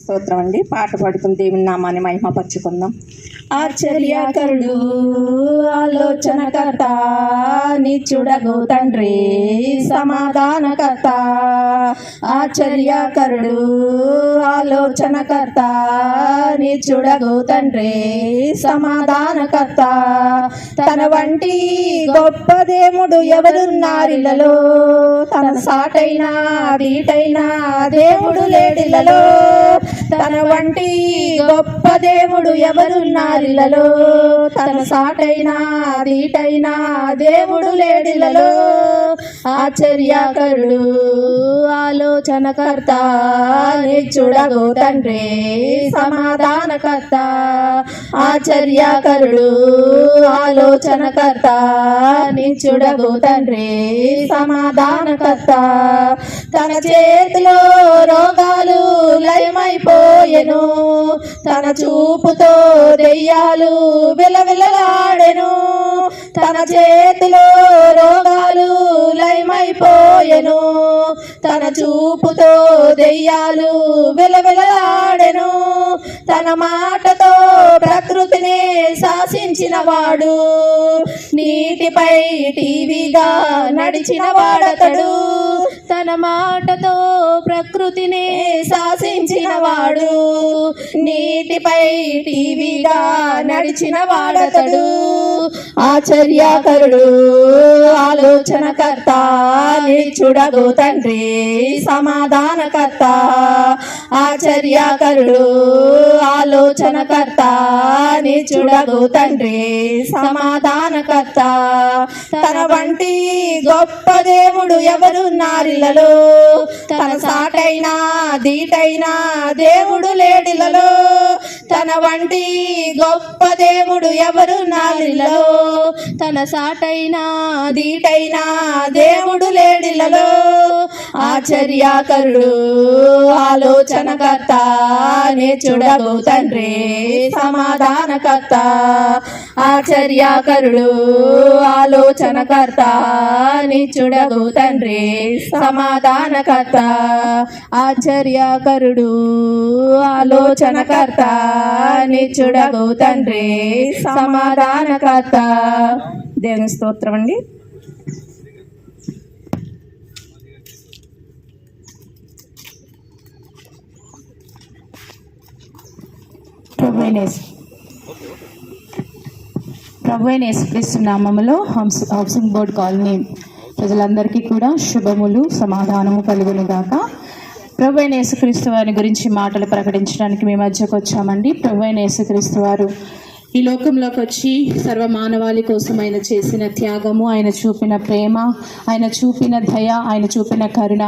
స్తోత్రం అండి. పాట పాడుకుని దేవుని నామాన్ని మహిమపరచుకుందాం. ఆశ్చర్యకరుడు ఆలోచనకర్త నిచ్చుడగు తండ్రి సమాధానకర్త. ఆశ్చర్యకరుడు ఆలోచనకర్త నిచ్చుడగు తండ్రి సమాధానకర్త. తన వంటి గొప్ప దేవుడు ఎవరున్నారిలలో తన సాటైనా దీటైనా దేవుడు లేడిలలో తన వంటి గొప్ప దేవుడు ఎవరున్నారిలలో తన సాటైనా దీటైనా దేవుడు లేడిలలో ఆశ్చర్యకరుడు ఆలోచనకర్త నిచ్చుడగు తండ్రి సమాధానకర్త. ఆశ్చర్యకరుడు ఆలోచనకర్త చూడగో తండ్రి సమాధానకర్త. తన చేతిలో రోగాలు పోయెను. తన చూపుతో దెయ్యాలు విలవిలలాడెను. తన చేతిలో రోగాలు లయమైపోయెను. తన చూపుతో దెయ్యాలు విలవిలలాడెను. తన మాటతో ప్రకృతిని శాసించిన వాడు నీటిపై టీవీగా నడిచిన వాడతడు తన మాటతో ప్రకృతిని శాసించిన వాడు నీటిపై టీవీగా నడిచిన వాడతడు ఆచర్యకరుడు ఆలోచనకర్త నిచ్చుడగు తండ్రి సమాధానకర్త. ఆచర్యాకరుడు ఆలోచనకర్త నిచ్చుడగు తండ్రి సమాధానకర్త. తన వంటి గొప్ప దేవుడు ఎవరు? నారిలలో. తన సాటైనా దీటైనా దేవుడు లేడిలలో. తన వంటి గొప్ప దేవుడు ఎవరు? నాలిలలో తన సాటైనా దీటైనా దేవుడు లేడిలలో. ఆశ్చర్యకరుడు ఆలోచనకర్త నేచుడగు తండ్రి సమాధానకర్త. ఆశ్చర్యకరుడు ఆలోచనకర్త నిచ్చుడగు తండ్రి సమాధానకర్త. ఆశ్చర్యకరుడు ఆలోచనకర్త నిచ్చుడగు తండ్రి సమాధానకర్త. దేవుని స్తోత్రం అండి. ప్రభు అయిన యేసు- ప్రభు యేసుక్రీస్తు నామములో హౌస్ హౌసింగ్ బోర్డ్ కాలనీ ప్రజలందరికీ కూడా శుభములు సమాధానము కలుగునుగాక ప్రభు అయిన యేసుక్రీస్తు వారి గురించి మాటలు ప్రకటించడానికి మీ మధ్యకు వచ్చామండి. ప్రభు అయిన యేసుక్రీస్తు వారు ఈ లోకంలోకి వచ్చి సర్వ మానవాళి కోసం ఆయన చేసిన త్యాగము ఆయన చూపిన ప్రేమ ఆయన చూపిన దయ ఆయన చూపిన కరుణ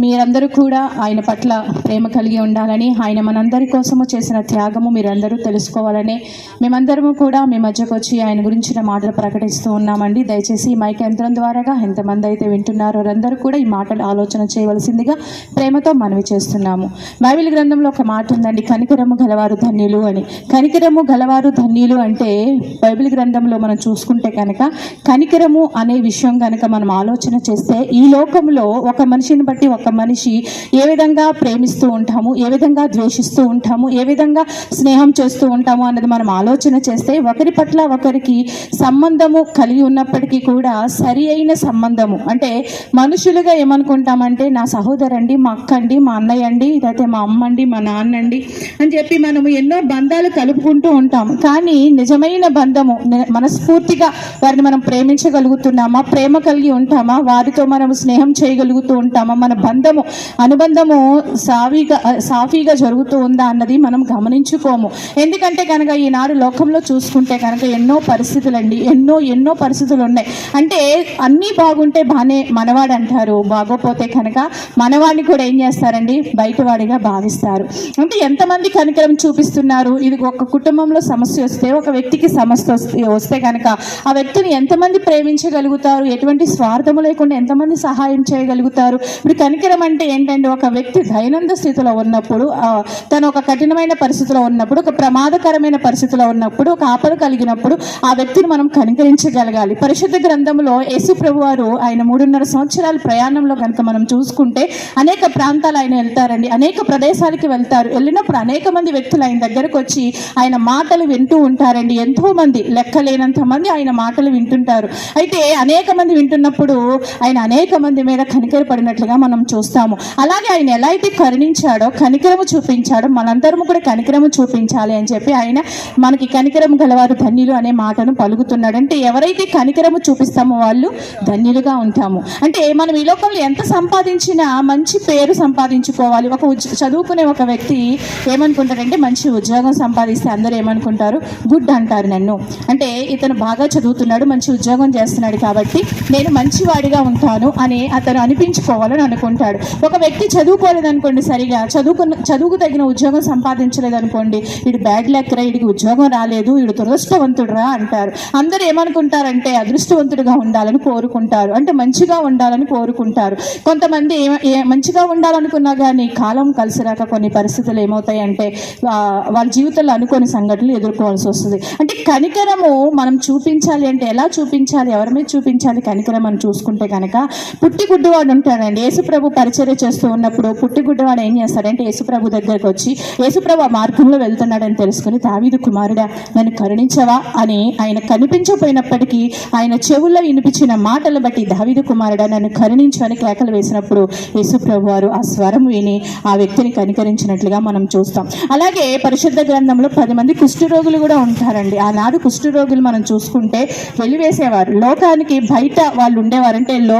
మీరందరూ కూడా ఆయన పట్ల ప్రేమ కలిగి ఉండాలని ఆయన మనందరి కోసము చేసిన త్యాగము మీరందరూ తెలుసుకోవాలని మేమందరము కూడా మీ మధ్యకు వచ్చి ఆయన గురించిన మాటలు ప్రకటిస్తూ ఉన్నామండి. దయచేసి ఈ మైక్ యంత్రం ద్వారాగా ఎంతమంది అయితే వింటున్నారో వారందరూ కూడా ఈ మాటలు ఆలోచన చేయవలసిందిగా ప్రేమతో మనవి చేస్తున్నాము. బైబిల్ గ్రంథంలో ఒక మాట ఉందండి కనికరము గలవారు ధన్యులు అని. కనికరము గలవారు ధన్యులు అంటే బైబిల్ గ్రంథంలో మనం చూసుకుంటే కనుక కనికరము అనే విషయం కనుక మనం ఆలోచన చేస్తే ఈ లోకంలో ఒక మనిషిని బట్టి ఒక ఒక మనిషి ఏ విధంగా ప్రేమిస్తూ ఉంటాము ఏ విధంగా ద్వేషిస్తూ ఉంటాము ఏ విధంగా స్నేహం చేస్తూ ఉంటాము అన్నది మనం ఆలోచన చేస్తే ఒకరి పట్ల ఒకరికి సంబంధము కలిగి ఉన్నప్పటికీ కూడా సరి అయిన సంబంధము. అంటే మనుషులుగా ఏమనుకుంటామంటే నా సహోదరండి మా అక్క అండి మా అన్నయ్య అండి లేకపోతే మా అమ్మ అండి మా నాన్న అండి అని చెప్పి మనము ఎన్నో బంధాలు కలుపుకుంటూ ఉంటాం. కానీ నిజమైన బంధము మనస్ఫూర్తిగా వారిని మనం ప్రేమించగలుగుతున్నామా ప్రేమ కలిగి ఉంటామా వారితో మనం స్నేహం చేయగలుగుతూ ఉంటామా మన బంధము అనుబంధము సావిగా సాఫీగా జరుగుతూ ఉందా అన్నది మనం గమనించుకోము. ఎందుకంటే కనుక ఈనాడు లోకంలో చూసుకుంటే కనుక ఎన్నో పరిస్థితులు అండి ఎన్నో ఎన్నో పరిస్థితులు ఉన్నాయి అంటే అన్నీ బాగుంటే బాగానే మనవాడు అంటారు బాగోపోతే కనుక మనవాడిని కూడా ఏం చేస్తారండి? బయటవాడిగా భావిస్తారు. అంటే ఎంతమంది కనికరం చూపిస్తున్నారు? ఇది ఒక కుటుంబంలో సమస్య వస్తే ఒక వ్యక్తికి సమస్య వస్తే వస్తే కనుక ఆ వ్యక్తిని ఎంతమంది ప్రేమించగలుగుతారు? ఎటువంటి స్వార్థము లేకుండా ఎంతమంది సహాయం చేయగలుగుతారు? ఇప్పుడు కనుక కనికరం అంటే ఏంటంటే ఒక వ్యక్తి దైనంద స్థితిలో ఉన్నప్పుడు ఆ, తను ఒక కఠినమైన పరిస్థితిలో ఉన్నప్పుడు ఒక ప్రమాదకరమైన పరిస్థితిలో ఉన్నప్పుడు ఒక ఆపద కలిగినప్పుడు ఆ వ్యక్తిని మనం కనికరించగలగాలి. పరిశుద్ధ గ్రంథంలో యేసు ప్రభు వారు ఆయన మూడున్నర సంవత్సరాల ప్రయాణంలో కనుక మనం చూసుకుంటే అనేక ప్రాంతాలు ఆయన వెళ్తారండి. అనేక ప్రదేశాలకి వెళ్తారు. వెళ్ళినప్పుడు అనేక మంది వ్యక్తులు ఆయన దగ్గరకు వచ్చి ఆయన మాటలు వింటూ ఉంటారండి. ఎంతో మంది లెక్కలేనంత మంది ఆయన మాటలు వింటుంటారు. అయితే అనేక మంది వింటున్నప్పుడు ఆయన అనేక మంది మీద కనికరపడినట్లుగా మనం చూస్తాము. అలాగే ఆయన ఎలా అయితే కరుణించాడో కనికరము చూపించాడో మనందరము కూడా కనికరము చూపించాలి అని చెప్పి ఆయన మనకి కనికరము గలవారు ధన్యులు అనే మాటను పలుకుతున్నాడు. అంటే ఎవరైతే కనికరము చూపిస్తామో వాళ్ళు ధన్యులుగా ఉంటాము. అంటే మనం ఈ లోకంలో ఎంత సంపాదించినా మంచి పేరు సంపాదించుకోవాలి. ఒక చదువుకునే ఒక వ్యక్తి ఏమనుకుంటాడంటే మంచి ఉద్యోగం సంపాదిస్తే అందరూ ఏమనుకుంటారు? గుడ్ అంటారు నన్ను. అంటే ఇతను బాగా చదువుతున్నాడు మంచి ఉద్యోగం చేస్తున్నాడు కాబట్టి నేను మంచివాడిగా ఉంటాను అని అతను అనిపించుకోవాలని అనుకుంటాను ఉంటాడు ఒక వ్యక్తి చదువుకోలేదు అనుకోండి సరిగా చదువుకున్న చదువుకు తగిన ఉద్యోగం సంపాదించలేదు అనుకోండి వీడు బ్యాడ్ లెక్కరా వీడికి ఉద్యోగం రాలేదు వీడు దురదృష్టవంతుడురా అంటారు. అందరూ ఏమనుకుంటారంటే అదృష్టవంతుడిగా ఉండాలని కోరుకుంటారు. అంటే మంచిగా ఉండాలని కోరుకుంటారు. కొంతమంది ఏ- మంచిగా ఉండాలనుకున్నా కానీ కాలం కలిసి రాక కొన్ని పరిస్థితులు ఏమవుతాయంటే వాళ్ళ జీవితంలో అనుకోని సంఘటనలు ఎదుర్కోవాల్సి వస్తుంది. అంటే కనికరము మనం చూపించాలి అంటే ఎలా చూపించాలి ఎవరి మీద చూపించాలి కనికరం అని చూసుకుంటే కనుక పుట్టి గుడ్డివాడు ఉంటాడండి. యేసుప్రభు పరిచర్య చేస్తూ ఉన్నప్పుడు పుట్టిగుడ్డవాడు ఏం చేస్తాడంటే యేసుప్రభు దగ్గరకు వచ్చి యేసుప్రభు ఆ మార్గంలో వెళ్తున్నాడని తెలుసుకుని దావీదు కుమారుడా నన్ను కరుణించవా? అని ఆయన కనిపించకపోయినప్పటికీ ఆయన చెవుల్లో వినిపించిన మాటలు బట్టి దావీదు కుమారుడా నన్ను కరుణించు అని కేకలు వేసినప్పుడు యేసుప్రభు వారు ఆ స్వరం విని ఆ వ్యక్తిని కనికరించినట్లుగా మనం చూస్తాం. అలాగే పరిశుద్ధ గ్రంథంలో పది మంది కుష్ఠరోగులు కూడా ఉంటారండి. ఆనాడు కుష్ఠరోగులు మనం చూసుకుంటే వెలివేసేవారు. లోకానికి బయట వాళ్ళు ఉండేవారంటే లో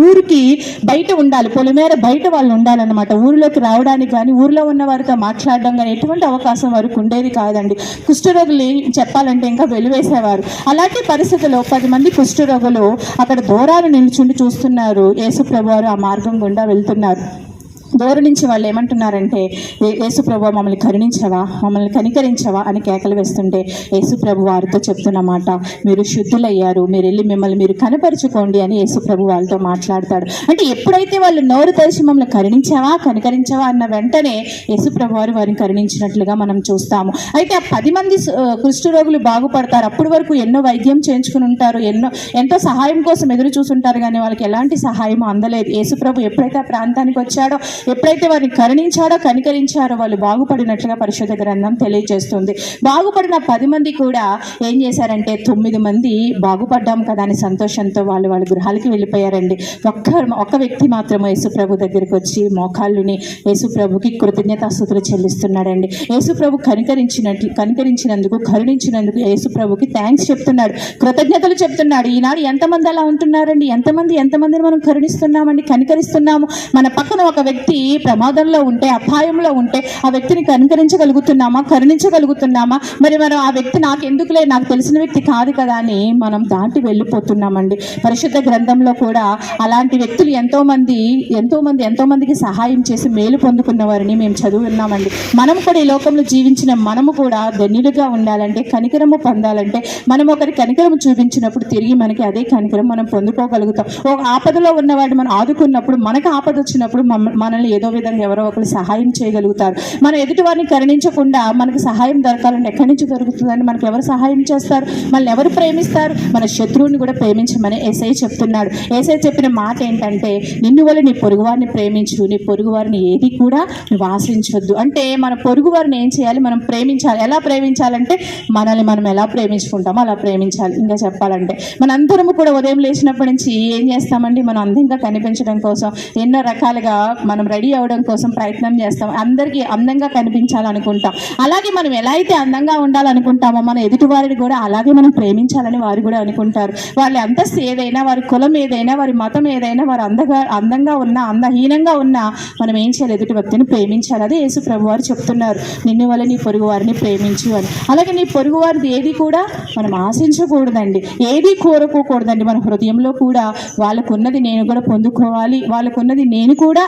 ఊరికి బయట ఉండాలి. పొలిమేర బయట వాళ్ళు ఉండాలన్నమాట. ఊరిలోకి రావడానికి కానీ ఊరిలో ఉన్న వారితో మాట్లాడడం కానీ ఎటువంటి అవకాశం వారికి ఉండేది కాదండి. కుష్ఠరోగులు చెప్పాలంటే ఇంకా వెలువేసేవారు. అలాంటి పరిస్థితుల్లో పది మంది కుష్ఠరోగులు అక్కడ దూరాలు నిల్చుండి చూస్తున్నారు. యేసుప్రభు వారు ఆ మార్గం గుండా వెళ్తున్నారు. దూరం నుంచి వాళ్ళు ఏమంటున్నారంటే యేసుప్రభు మమ్మల్ని కరుణించవా? మమ్మల్ని కనికరించవా? అని కేకలు వేస్తుంటే యేసుప్రభు వారితో చెప్తున్నమాట మీరు శుద్ధులయ్యారు. మీరు వెళ్ళి మిమ్మల్ని మీరు కనపరుచుకోండి అని యేసుప్రభు వాళ్ళతో మాట్లాడతాడు. అంటే ఎప్పుడైతే వాళ్ళు నోరు తెరిచి మమ్మల్ని కరుణించావా కనికరించవా అన్న వెంటనే యేసుప్రభు వారు వారిని కరుణించినట్లుగా మనం చూస్తాము. అయితే ఆ పది మంది ఆ, కుష్ఠరోగులు బాగుపడతారు. అప్పటి వరకు ఎన్నో వైద్యం చేయించుకుని ఉంటారు. ఎన్నో ఎంతో సహాయం కోసం ఎదురు చూసుంటారు. కానీ వాళ్ళకి ఎలాంటి సహాయం అందలేదు. యేసుప్రభు ఎప్పుడైతే ఆ ప్రాంతానికి వచ్చాడో ఎప్పుడైతే వారిని కరుణించాడో కనికరించారో వాళ్ళు బాగుపడినట్లుగా పరిశుద్ధ గ్రంథం తెలియజేస్తుంది. బాగుపడిన పది మంది కూడా ఏం చేశారంటే తొమ్మిది మంది బాగుపడ్డాం కదా అని సంతోషంతో వాళ్ళు వాళ్ళ గృహాలకి వెళ్ళిపోయారండి. ఒక్క ఒక్క వ్యక్తి మాత్రమే యేసుప్రభు దగ్గరికి వచ్చి మోకాళ్ళుని యేసుప్రభుకి కృతజ్ఞతాస్థుతులు చెల్లిస్తున్నాడండి. యేసుప్రభు కనికరించినట్లు కనికరించినందుకు కరుణించినందుకు యేసుప్రభుకి థ్యాంక్స్ చెప్తున్నాడు. కృతజ్ఞతలు చెప్తున్నాడు. ఈనాడు ఎంతమంది అలా ఉంటున్నారండి? ఎంతమంది ఎంతమందిని మనం కరుణిస్తున్నామండి కనికరిస్తున్నాము? మన పక్కన ఒక వ్యక్తి ప్రమాదంలో ఉంటే అపాయంలో ఉంటే ఆ వ్యక్తిని కనికరించగలుగుతున్నామా? కరుణించగలుగుతున్నామా? మరి మనం ఆ వ్యక్తి నాకు ఎందుకులే నాకు తెలిసిన వ్యక్తి కాదు కదా అని మనం దాటి వెళ్ళిపోతున్నామండి. పరిశుద్ధ గ్రంథంలో కూడా అలాంటి వ్యక్తులు ఎంతోమంది ఎంతోమంది ఎంతో మందికి సహాయం చేసి మేలు పొందుకున్న వారిని మేము చదువున్నామండి. మనం కూడా ఈ లోకంలో జీవించిన మనము కూడా ధన్యులుగా ఉండాలంటే కనికరము పొందాలంటే మనం ఒకరి కనికరము చూపించినప్పుడు తిరిగి మనకి అదే కనికరం మనం పొందుకోగలుగుతాం. ఒక ఆపదలో ఉన్నవాడు మనం ఆదుకున్నప్పుడు మనకు ఆపద వచ్చినప్పుడు మనల్ని మనల్ని ఏదో విధంగా ఎవరో ఒకరు సహాయం చేయగలుగుతారు. మనం ఎదుటి వారిని కరుణించకుండా మనకు సహాయం దొరకాలంటే ఎక్కడి నుంచి దొరుకుతుందని మనకు ఎవరు సహాయం చేస్తారు? మనల్ని ఎవరు ప్రేమిస్తారు? మన శత్రువుని కూడా ప్రేమించమని ఏసై చెప్తున్నాడు. ఏసై చెప్పిన మాట ఏంటంటే నిన్ను వల్ల నీ పొరుగువారిని ప్రేమించు. నీ పొరుగువారిని ఏది కూడా నువ్వు ఆశించవద్దు అంటే మన పొరుగువారిని ఏం చేయాలి? మనం ప్రేమించాలి. ఎలా ప్రేమించాలంటే మనల్ని మనం ఎలా ప్రేమించుకుంటామో అలా ప్రేమించాలి. ఇంకా చెప్పాలంటే మనందరము కూడా ఉదయం లేచినప్పటి నుంచి ఏం చేస్తామండి? మనం అందంగా కనిపించడం కోసం ఎన్నో రకాలుగా మనం రెడీ అవ్వడం కోసం ప్రయత్నం చేస్తాం. అందరికీ అందంగా కనిపించాలనుకుంటాం. అలాగే మనం ఎలా అయితే అందంగా ఉండాలనుకుంటామో మన ఎదుటి వారిని కూడా అలాగే మనం ప్రేమించాలని వారు కూడా అనుకుంటారు. వాళ్ళ అంతస్తు ఏదైనా వారి కులం ఏదైనా వారి మతం ఏదైనా వారు అందగా అందంగా ఉన్నా అందహీనంగా ఉన్నా మనం ఏం చేయాలి? ఎదుటి వ్యక్తిని ప్రేమించాలి. అదే యేసు ప్రభు వారు చెప్తున్నారు. నిన్ను వల్ల నీ పొరుగు వారిని ప్రేమించు అని. అలాగే నీ పొరుగు వారిది ఏది కూడా మనం ఆశించకూడదండి. ఏది కోరుకోకూడదండి మన హృదయంలో కూడా వాళ్ళకున్నది నేను కూడా పొందుకోవాలి. వాళ్ళకున్నది నేను కూడా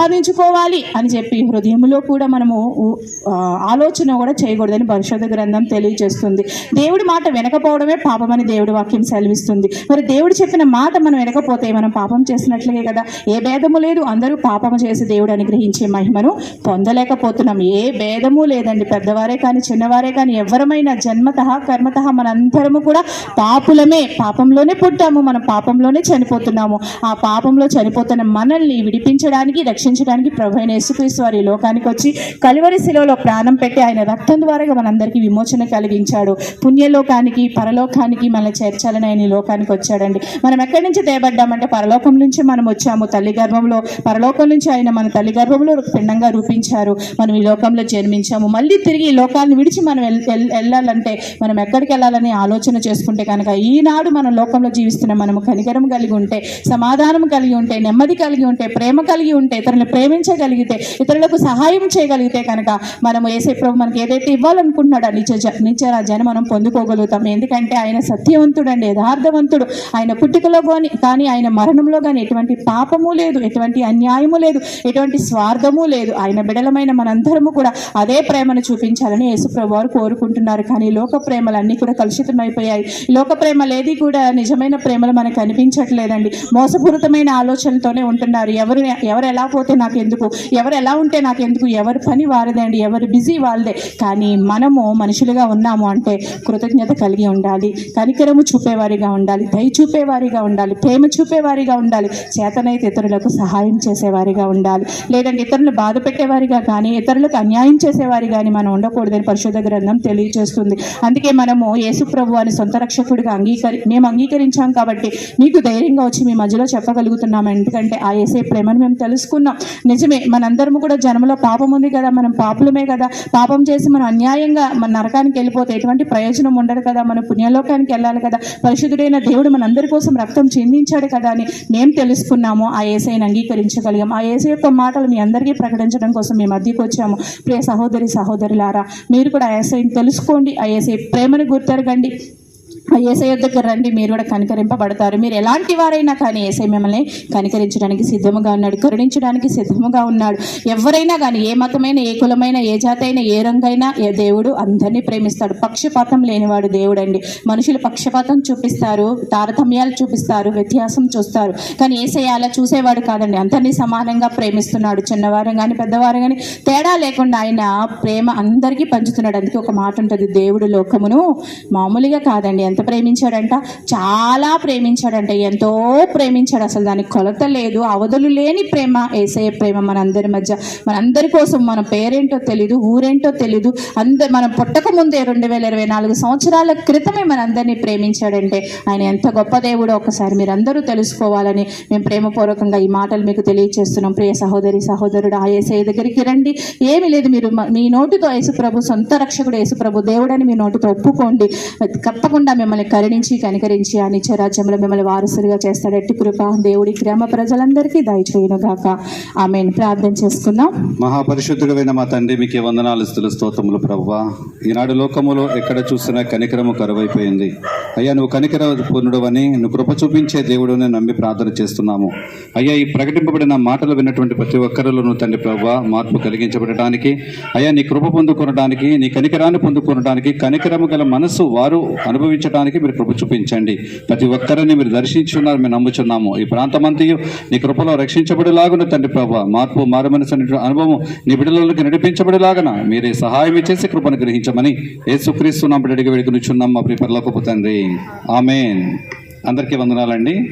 సంపాదించుకోవాలి అని చెప్పి హృదయంలో కూడా మనము ఆలోచన కూడా చేయకూడదని పరిశోధ గ్రంథం తెలియజేస్తుంది. దేవుడి మాట వినకపోవడమే పాపమని దేవుడి వాక్యం సెలవిస్తుంది. మరి దేవుడు చెప్పిన మాట మనం వినకపోతే మనం పాపం చేసినట్లే కదా? ఏ భేదము లేదు. అందరూ పాపము చేసి దేవుడు అనుగ్రహించే మహిమను పొందలేకపోతున్నాం. ఏ భేదము లేదండి. పెద్దవారే కానీ చిన్నవారే కానీ ఎవరమైనా జన్మత కర్మత మనందరము కూడా పాపులమే. పాపంలోనే పుట్టాము. మనం పాపంలోనే చనిపోతున్నాము. ఆ పాపంలో చనిపోతున్న మనల్ని విడిపించడానికి రక్షించడానికి ప్రభు యేసుక్రీస్తు వారి లోకానికి వచ్చి కలువరి శిలలో ప్రాణం పెట్టి ఆయన రక్తం ద్వారా మనందరికీ విమోచన కలిగించాడు. పుణ్యలోకానికి పరలోకానికి మనల్ని చేర్చాలని ఆయన లోకానికి వచ్చాడండి. మనం ఎక్కడి నుంచి తేబడ్డామంటే పరలోకం నుంచి మనం వచ్చాము. తల్లి గర్భంలో పరలోకం నుంచి ఆయన మన తల్లి గర్భంలో ఒక పిండంగా రూపించారు. మనం ఈ లోకంలో జన్మించాము. మళ్ళీ తిరిగి ఈ లోకాన్ని విడిచి మనం వెళ్ళాలంటే మనం ఎక్కడికి వెళ్ళాలని ఆలోచన చేసుకుంటే కనుక ఈనాడు మన లోకంలో జీవిస్తున్న మనము కనికరం కలిగి ఉంటే సమాధానం కలిగి ఉంటే నెమ్మది కలిగి ఉంటే ప్రేమ కలిగి ఉంటే ఇతరులను ప్రేమించగలిగితే ఇతరులకు సహాయం చేయగలిగితే కనుక మనం ఏసే ప్రభు మనకి ఏదైతే ఇవ్వాలనుకుంటున్నాడో నిత్య జ- నిత్య రాజ్యాన్ని మనం పొందుకోగలుగుతాం. ఎందుకంటే ఆయన సత్యవంతుడండి యథార్థవంతుడు. ఆయన పుట్టుకలో కానీ కానీ ఆయన మరణంలో కానీ ఎటువంటి పాపము లేదు ఎటువంటి అన్యాయము లేదు ఎటువంటి స్వార్థము లేదు. ఆయన బిడలమైన మనందరము కూడా అదే ప్రేమను చూపించాలని యేసుప్రభు వారు కోరుకుంటున్నారు. కానీ లోక ప్రేమలన్నీ కూడా కలుషితమైపోయాయి. లోక ప్రేమలేది కూడా నిజమైన ప్రేమలు మనకు కనిపించట్లేదండి మోసపూరితమైన ఆలోచనలతోనే ఉంటున్నారు. ఎవరు ఎవరు ఎలా పోతే నాకు ఎందుకు ఎవరు ఎలా ఉంటే నాకు ఎందుకు ఎవరి పని వారిదండి ఎవరు బిజీ వాళ్ళదే. కానీ మనము మనుషులుగా ఉన్నాము అంటే కృతజ్ఞత కలిగి ఉండాలి కనికరము చూపేవారిగా ఉండాలి దయ చూపేవారిగా ఉండాలి ప్రేమ చూపేవారిగా ఉండాలి చేతనైతే ఇతరులకు సహాయం చేసేవారిగా ఉండాలి. లేదంటే ఇతరులు బాధ పెట్టేవారిగా కానీ ఇతరులకు అన్యాయం చేసేవారి కానీ మనం ఉండకూడదని పరిశుద్ధ గ్రంథం తెలియజేస్తుంది. అందుకే మనము యేసు ప్రభు అని సొంత రక్షకుడిగా అంగీకరి మేము అంగీకరించాం కాబట్టి మీకు ధైర్యంగా వచ్చి మీ మధ్యలో చెప్పగలుగుతున్నాం. ఎందుకంటే ఆ ఏసే ప్రేమను మేము తెలుసుకున్నాం. నిజమే మనందరం కూడా జన్మలో పాపం ఉంది కదా మనం పాపులమే కదా. పాపం చేసి మనం అన్యాయంగా మన నరకానికి వెళ్ళిపోతే ఎటువంటి ప్రయోజనం ఉండదు కదా మనం పుణ్యలోకానికి వెళ్ళాలి కదా. పరిశుద్ధుడైన దేవుడు మనందరి కోసం రక్తం చెందించాడు కదా అని మేము తెలుసుకున్నాము. ఆ ఏసైని అంగీకరించగలిగాం. ఆ ఏసై యొక్క మాటలు మీ అందరికీ ప్రకటించడం కోసం మీ మధ్యకి వచ్చాము. ప్రియ సహోదరి సహోదరులారా మీరు కూడా ఆ ఏసైని తెలుసుకోండి. ఆ ఏసై ప్రేమను గుర్తెరగండి. ఏసఐ దగ్గర రండి మీరు కూడా కనికరింపబడతారు. మీరు ఎలాంటి వారైనా కానీ ఏసై మిమ్మల్ని కనికరించడానికి సిద్ధముగా ఉన్నాడు కరుణించడానికి సిద్ధముగా ఉన్నాడు. ఎవరైనా కానీ ఏ మతమైన ఏ కులమైన ఏ జాతి అయినా ఏ రంగైనా ఏ దేవుడు అందరినీ ప్రేమిస్తాడు. పక్షపాతం లేనివాడు దేవుడు అండి మనుషులు పక్షపాతం చూపిస్తారు తారతమ్యాలు చూపిస్తారు వ్యత్యాసం చూస్తారు. కానీ ఏసై అలా చూసేవాడు కాదండి. అందరినీ సమానంగా ప్రేమిస్తున్నాడు. చిన్నవారు కానీ పెద్దవారు కానీ తేడా లేకుండా ఆయన ప్రేమ అందరికీ పంచుతున్నాడు. అందుకే ఒక మాట ఉంటుంది దేవుడు లోకమును మామూలుగా కాదండి. ఎంత ప్రేమించాడంట? చాలా ప్రేమించాడంట. ఎంతో ప్రేమించాడు. అసలు దానికి కొలత లేదు. అవధులు లేని ప్రేమ ఏసయ ప్రేమ మనందరి మధ్య. మనందరి కోసం మన పేరేంటో తెలీదు ఊరేంటో తెలీదు. అందరు మనం పుట్టక ముందే రెండు వేల ఇరవై నాలుగు సంవత్సరాల క్రితమే మనందరినీ ప్రేమించాడంటే ఆయన ఎంత గొప్ప దేవుడో ఒకసారి మీరందరూ తెలుసుకోవాలని మేము ప్రేమపూర్వకంగా ఈ మాటలు మీకు తెలియజేస్తున్నాం ప్రియ సహోదరి సహోదరుడు ఆ ఏసఐ దగ్గరికి రండి. ఏమీ లేదు. మీరు మీ నోటితో యేసుప్రభు సొంత రక్షకుడు యేసుప్రభు దేవుడని మీ నోటితో ఒప్పుకోండి. తప్పకుండా మిమ్మల్ని కరుణించి కనికరించి ఆ నిత్యరాజ్యంలో మిమ్మల్ని వారసులుగా చేస్తాడు. ఎట్టి కృప దేవుడి గ్రామ ప్రజలందరికీ దయచేయను గాక ఆమె ప్రార్థన చేసుకుందాం. మహాపరిశుద్ధుడైన మా తండ్రి మీకే వందనాలు స్థుల స్తోత్రములు ప్రవ్వా. ఈనాడు లోకములో ఎక్కడ చూసినా కనికరము కరువైపోయింది. అయ్యా నువ్వు కనికర పూర్ణుడు అని నువ్వు కృప చూపించే దేవుడుని నమ్మి ప్రార్థన చేస్తున్నాము. అయ్యా ఈ ప్రకటింపబడిన మాటలు విన్నటువంటి ప్రతి ఒక్కరిలోనూ తండ్రి ప్రవ్వా మార్పు కలిగించబడటానికి. అయ్యా నీ కృప పొందుకొనడానికి నీ కనికరాన్ని పొందుకొనడానికి కనికరము గల మనసు వారు అనుభవించ అనుభవించడానికి మీరు కృప చూపించండి. ప్రతి ఒక్కరిని మీరు దర్శించున్నారు మేము నమ్ముచున్నాము. ఈ ప్రాంతమంతయు నీ కృపలో రక్షించబడిలాగున తండ్రి ప్రభా. మార్పు మారమనసు అనుభవం నీ బిడ్డలకి నడిపించబడిలాగన మీరే సహాయం ఇచ్చేసి కృపను గ్రహించమని యేసుక్రీస్తు నా బిడ్డడికి వేడుకునిచున్నాం మా ప్రిపర్లోకి తండ్రి. ఆమెన్. అందరికీ వందనాలండి.